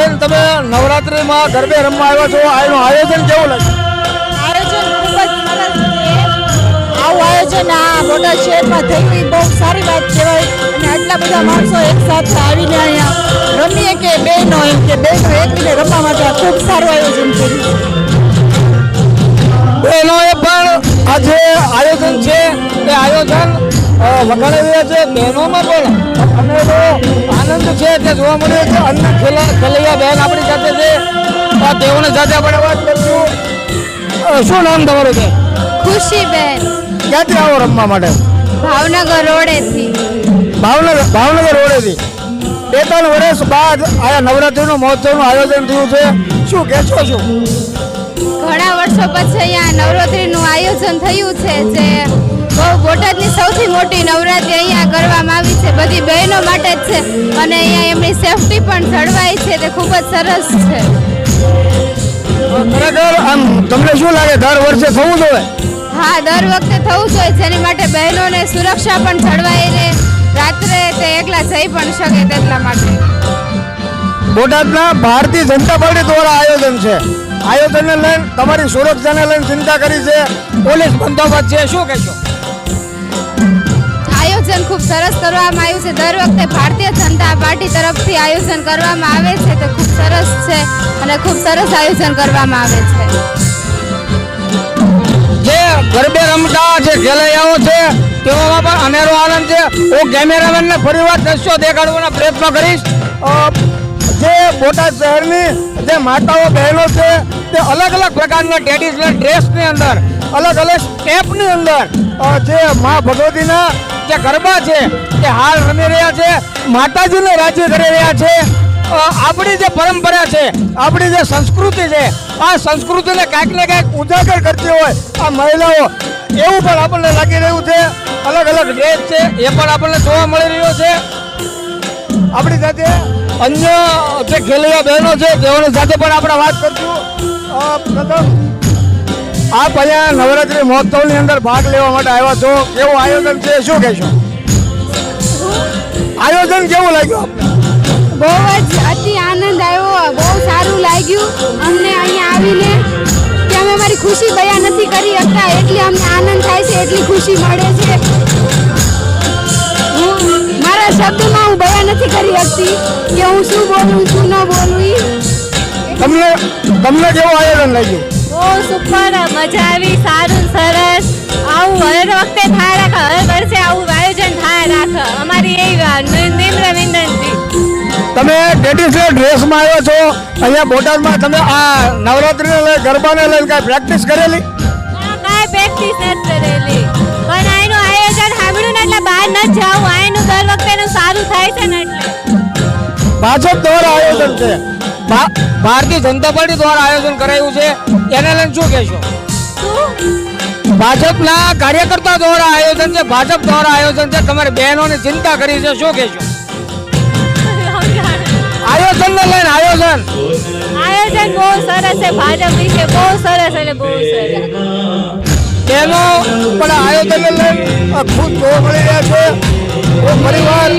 બેન તમે નવરાત્રિમાં ગરબે રમવા આવ્યા છો? આનું આયોજન કેવું લાગે આયોજન ખૂબ જ સરસ છે. આવું આયોજન આ મોટા શહેરમાં થઈ બહુ સારી વાત કહેવાય. અને આટલા બધા માણસો એક સાથે આવીને અહીંયા રમીએ કે બહેનો એમ કે બહેનો એકબીજે રમવા માટે ખૂબ સારું આયોજન કર્યું બહેનોએ પણ આ જે આયોજન છે. તે આયોજન વખાણી રહ્યા છે. બહેનોમાં પણ અનેરો આનંદ છે તે જોવા મળ્યો છે અન્ન ખેલા ખેલૈયા બહેન આપણી સાથે છે. આ તેઓની સાથે આપણે વાત કરીશું. શું નામ તમારું છે? ખુશીબેન ક્યાંથી આવો રમવા માટે? ભાવનગર રોડેથી. ભાવનગર ભાવનગર રોડેથી. બે ત્રણ વર્ષ બાદ આ નવરાત્રીનું મહોત્સવનું આયોજન થયું છે. શું કહેશો શું ઘણા વર્ષો પછી અહીંયા નવરાત્રીનું આયોજન થયું છે જે બહુ બોટાદની સૌથી મોટી નવરાત્રી અહીંયા કરવામાં આવી બધી બહેનો માટે જ છે. અને અહીંયા એમની સેફટી પણ જળવાઈ છે. તે ખૂબ જ સરસ છે. ખરેખર આમ તમને શું લાગે? દર વર્ષે થવું જોઈએ? હા દર વખતે થવું જોઈએ. જેની માટે બહેનોને સુરક્ષા પણ જળવાઈ રહે. રાત્રે તે એકલા જઈ પણ શકે તેટલા માટે. બોટાદના ભારતીય જનતા પાર્ટી દ્વારા આયોજન છે. આયોજનને લઈને તમારી સુરક્ષાને લઈને ચિંતા કરી છે. પોલીસ બંદોબસ્ત છે. શું કહેશો? ખૂબ સરસ કરવામાં આવ્યું છે. દર વખતે ભારતીય જનતા પાર્ટી તરફથી આયોજન કરવામાં આવે છે તો ખૂબ સરસ છે અને ખૂબ સરસ આયોજન કરવામાં આવે છે. ગરબે રમતા જે ખેલૈયાઓ છે, તેઓમાં પણ અનેરો આનંદ છે. હું કેમેરામેનને ફરીવાર દ્રશ્યો દેખાડવાનો પ્રયત્ન કરીશ. જે બોટાદ શહેરની જે માતાઓ બહેનો છે, તે અલગ અલગ પ્રકારના ટ્રેડિશનલ ડ્રેસની અંદર, અલગ અલગ સ્ટેપની અંદર જે મા ભગવતીના જે ગરબા છે તે હાલ રમી રહ્યા છે, માતાજીને રાજી કરી રહ્યા છે. આપણી જે પરંપરા છે, આપણી જે સંસ્કૃતિ છે, આ સંસ્કૃતિને કાંઈક ને કાંઈક ઉજાગર કરતી હોય આ મહિલાઓ, એવું પણ આપણને લાગી રહ્યું છે. અલગ અલગ ડ્રેસ છે, એ પણ આપણને જોવા મળી રહ્યો છે. આપણી સાથે અન્ય જે ખેલૈયા બહેનો છે, તેઓની સાથે પણ આપણે વાત કરશું. પ્રથમ આપ અહીંયા નવરાત્રી મહોત્સવની અંદર ભાગ લેવા માટે આવ્યા છો. કેવું આયોજન છે? શું કહેશો? આયોજન કેવું લાગ્યું બહુ જ અતિ આનંદ આવ્યો. બહુ સારું લાગ્યું અમને અહીંયા આવીને. કે અમે અમારી ખુશી બયા નથી કરી શકતા. એટલી અમને આનંદ થાય છે એટલી ખુશી મળે છે. મારા શબ્દમાં હું બયા નથી કરી શકતી કે હું શું બોલું શું ન બોલું. તમને તમને કેવું આયોજન લાગ્યું? બહુ સુપર મજા આવી સારું સરસ. આવું હર વખતે થાય રાખે હર વર્ષે આવું આયોજન થાય રાખે. અમારી એ નિમ્ર વિનંતી તમે ટ્રેડિશનલ ડ્રેસમાં આવ્યો છો અહીંયા બોટાદમાં તમે આ નવરાત્રીને લઈ ગરબાને લઈને કાંઈ પ્રેક્ટિસ કરેલી? કાંઈ પ્રેક્ટિસ નથી કરેલી. પણ આનું આયોજન સાંભળ્યું ને એટલે બહાર ન જાઉં. આનું દર વખતેનું સારું થાય છે ને એટલે. ભાજપ દ્વારા આયોજન છે. ભારતીય જનતા પાર્ટી દ્વારા આયોજન કરાયું છે. એને લઈને શું કહેશો? ભાજપના કાર્યકર્તા દ્વારા આયોજન છે ભાજપ દ્વારા આયોજન છે. તમારી બહેનોની ચિંતા કરી છે શું કહેશો? આયોજનને લઈને આયોજન. આયોજન બહુ સરસ છે ભાજપ વિશે બહુ સરસ અને બહુ સરસ. તેનો પણ આયોજનને લઈને ખુશ જોવા મળી રહ્યા છે. પરિવાર